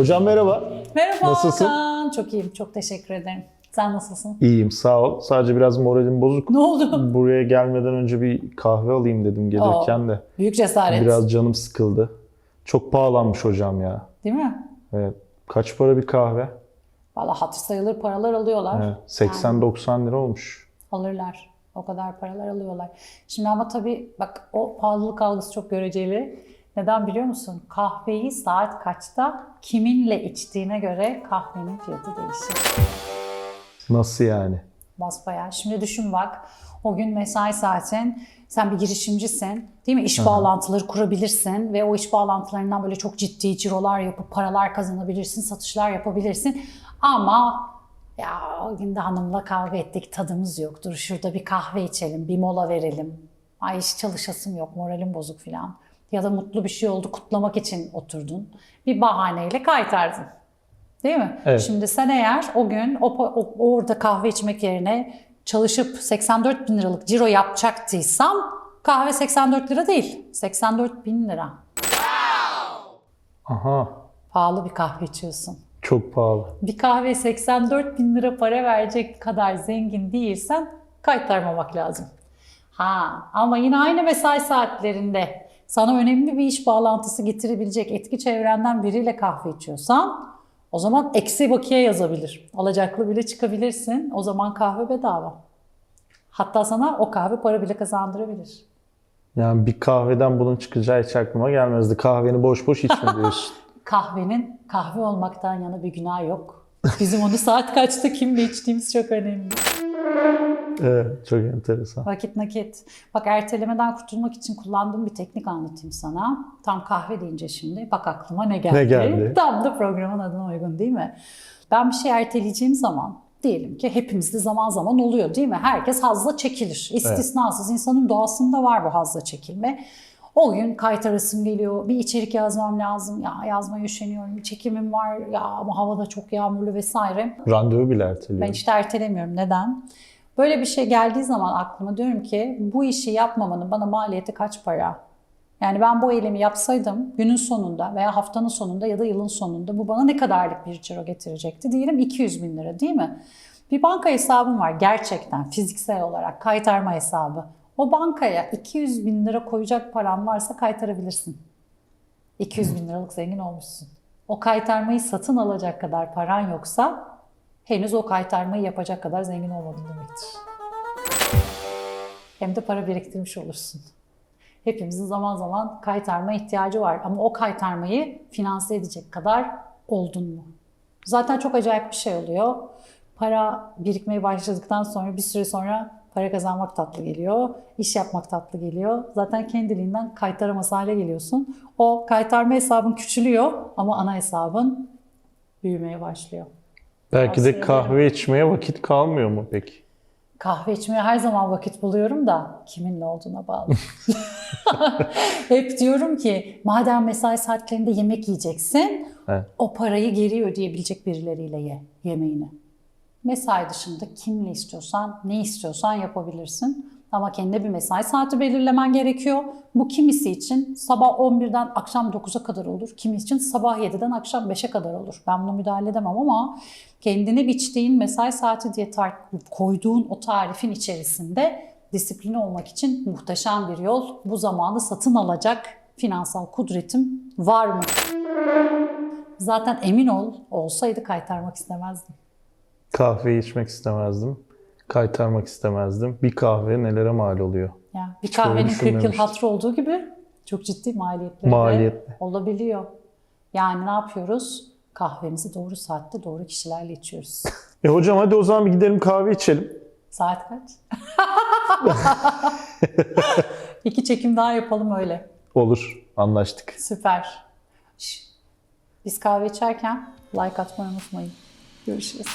Hocam merhaba. Merhaba Nasılsın? Hakan. Çok iyiyim. Çok teşekkür ederim. Sen nasılsın? İyiyim sağ ol. Sadece biraz moralim bozuk. Ne oldu? Buraya gelmeden önce bir kahve alayım dedim gelirken de. Büyük cesaret. Biraz canım sıkıldı. Çok pahalanmış hocam ya. Değil mi? Evet. Kaç para bir kahve? Valla hatır sayılır paralar alıyorlar. Evet. 80-90 lira olmuş. Alırlar. O kadar paralar alıyorlar. Şimdi ama tabii bak o pahalılık algısı çok göreceli. Neden biliyor musun? Kahveyi saat kaçta kiminle içtiğine göre kahvenin fiyatı değişir. Nasıl yani? Basbayağı. Şimdi düşün bak. O gün mesai saatin, sen bir girişimcisin değil mi? İş bağlantıları kurabilirsin ve o iş bağlantılarından böyle çok ciddi cirolar yapıp paralar kazanabilirsin, satışlar yapabilirsin. Ama ya o gün de hanımla kavga ettik, tadımız yoktur. Şurada bir kahve içelim, bir mola verelim. Ay hiç çalışasım yok, moralim bozuk filan. Ya da mutlu bir şey oldu, kutlamak için oturdun. Bir bahaneyle kaytardın. Değil mi? Evet. Şimdi sen eğer o gün o, o- orada kahve içmek yerine çalışıp 84 bin liralık ciro yapacaktıysam kahve 84 lira değil. 84 bin lira. Aha. Pahalı bir kahve içiyorsun. Çok pahalı. Bir kahve 84 bin lira para verecek kadar zengin değilsen kaytarmamak lazım. Ha ama yine aynı mesai saatlerinde sana önemli bir iş bağlantısı getirebilecek etki çevrenden biriyle kahve içiyorsan o zaman eksi bakiye yazabilir. Alacaklı bile çıkabilirsin. O zaman kahve bedava. Hatta sana o kahve para bile kazandırabilir. Yani bir kahveden bunun çıkacağı hiç aklıma gelmezdi. Kahveni boş boş içme diyorsun. Kahvenin kahve olmaktan yana bir günah yok. Bizim onu saat kaçta kimle içtiğimiz çok önemli. Evet, çok enteresan. Vakit nakit. Bak ertelemeden kurtulmak için kullandığım bir teknik anlatayım sana. Tam kahve deyince şimdi bak aklıma ne geldi. Ne geldi? Tam da programın adına uygun değil mi? Ben bir şey erteleyeceğim zaman diyelim ki hepimizde zaman zaman oluyor değil mi? Herkes hazla çekilir. İstisnasız insanın doğasında var bu hazla çekilme. O gün kaytarasım geliyor, bir içerik yazmam lazım. Ya yazmaya üşeniyorum, bir çekimim var ya ama havada çok yağmurlu vesaire. Randevu bile Ben erteliyorum. işte ertelemiyorum. Neden? Böyle bir şey geldiği zaman aklıma diyorum ki bu işi yapmamanın bana maliyeti kaç para? Yani ben bu eylemi yapsaydım günün sonunda veya haftanın sonunda ya da yılın sonunda bu bana ne kadarlık bir ciro getirecekti? Diyelim 200 bin lira değil mi? Bir banka hesabım var gerçekten fiziksel olarak kaytarma hesabı. O bankaya 200 bin lira koyacak paran varsa kaytarabilirsin. 200 bin liralık zengin olmuşsun. O kaytarmayı satın alacak kadar paran yoksa henüz o kaytarmayı yapacak kadar zengin olmadın demektir. Hem de para biriktirmiş olursun. Hepimizin zaman zaman kaytarma ihtiyacı var ama o kaytarmayı finanse edecek kadar oldun mu? Zaten çok acayip bir şey oluyor. Para birikmeye başladıktan sonra bir süre sonra para kazanmak tatlı geliyor, iş yapmak tatlı geliyor. Zaten kendiliğinden kaytaramaz hale geliyorsun. O kaytarma hesabın küçülüyor ama ana hesabın büyümeye başlıyor. Belki de kahve içmeye vakit kalmıyor mu peki? Kahve içmeye her zaman vakit buluyorum da kiminle olduğuna bağlı. Hep diyorum ki madem mesai saatlerinde yemek yiyeceksin Evet. o parayı geri ödeyebilecek birileriyle ye yemeğini. Mesai dışında kimle istiyorsan, ne istiyorsan yapabilirsin. Ama kendine bir mesai saati belirlemen gerekiyor. Bu kimisi için sabah 11'den akşam 9'a kadar olur. Kimi için sabah 7'den akşam 5'e kadar olur. Ben buna müdahale edemem ama kendine biçtiğin mesai saati diye koyduğun o tarifin içerisinde disiplin olmak için muhteşem bir yol. Bu zamanı satın alacak finansal kudretim var mı? Zaten emin ol olsaydı kaytarmak istemezdim. Kahve içmek istemezdim. Kaytarmak istemezdim. Bir kahve nelere mal oluyor? Ya bir Hiç kahvenin 40 yıl hatırı olduğu gibi çok ciddi maliyetleri Maliyetli. olabiliyor. Yani ne yapıyoruz? Kahvemizi doğru saatte doğru kişilerle içiyoruz. E hocam hadi o zaman bir gidelim kahve içelim. Saat kaç? İki çekim daha yapalım öyle. Olur. Anlaştık. Süper. Şş, Biz kahve içerken like atmayı unutmayın. Görüşürüz.